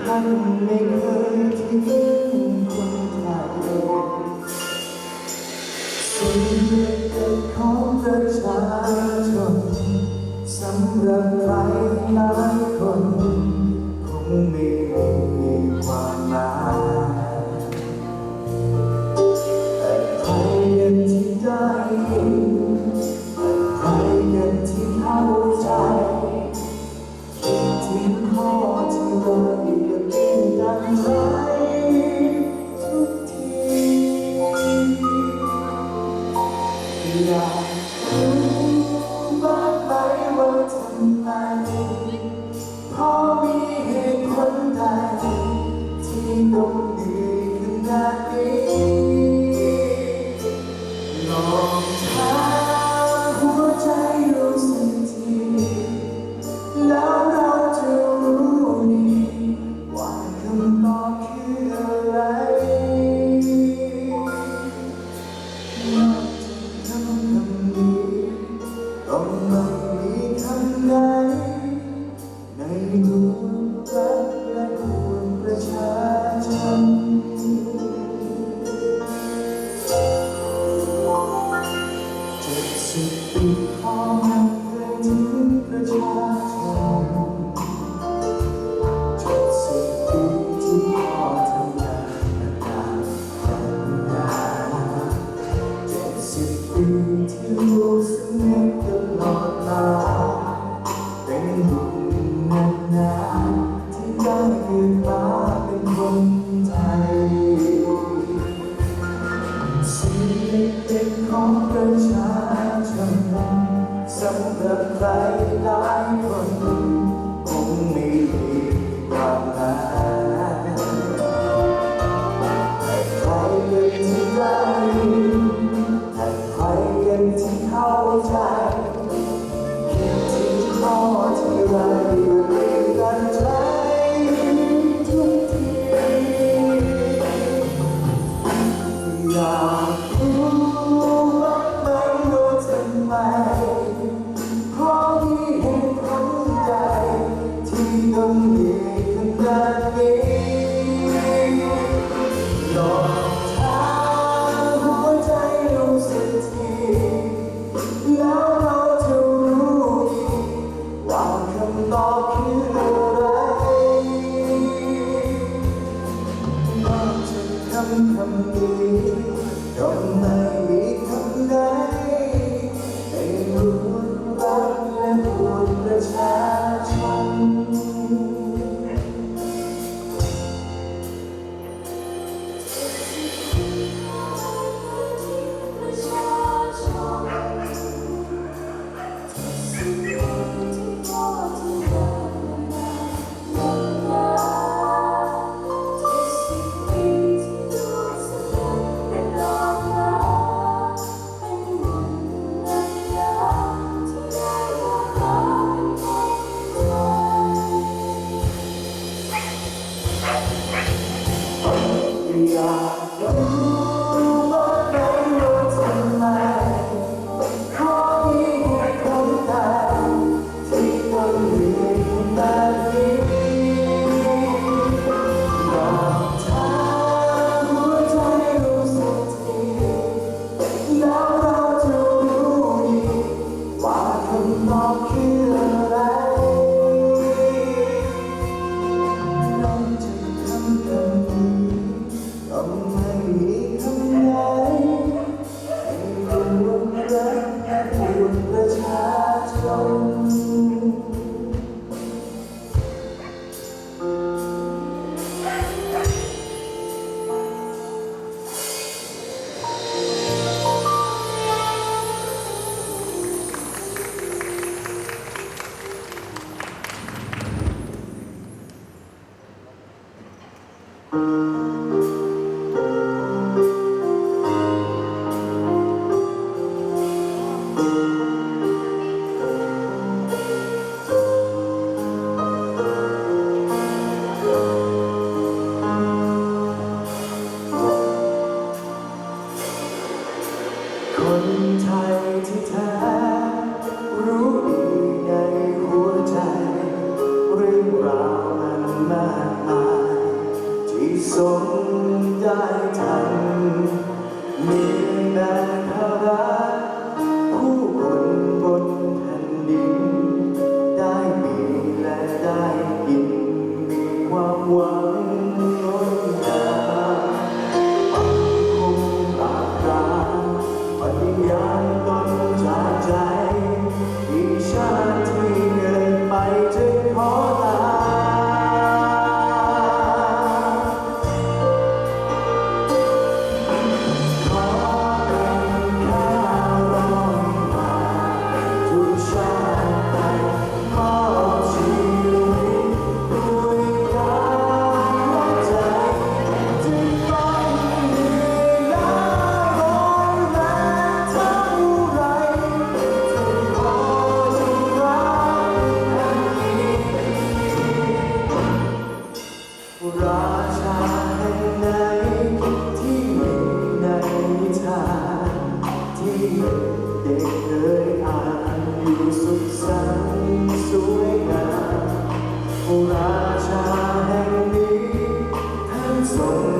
ท่านไม่เคยทิ้งคนไทยสิ่งเล็กของประชาชนสำหรับใครหลายคนคงไม่ 个 Senhor. สิ่งเล็กของประชาชนสำหรับใครหลายคนคงไม่มีความหมายแต่ใครเป็นที่ได้แต่ใครเป็นที่เข้าใจคิดถึงข้อที่ไร amor. มากมายที่สมงได้ทำมีแต่พระ เด็กเคยอ่านอยู่สุขสันสวยงามราชแห่งนี้ท่านทรง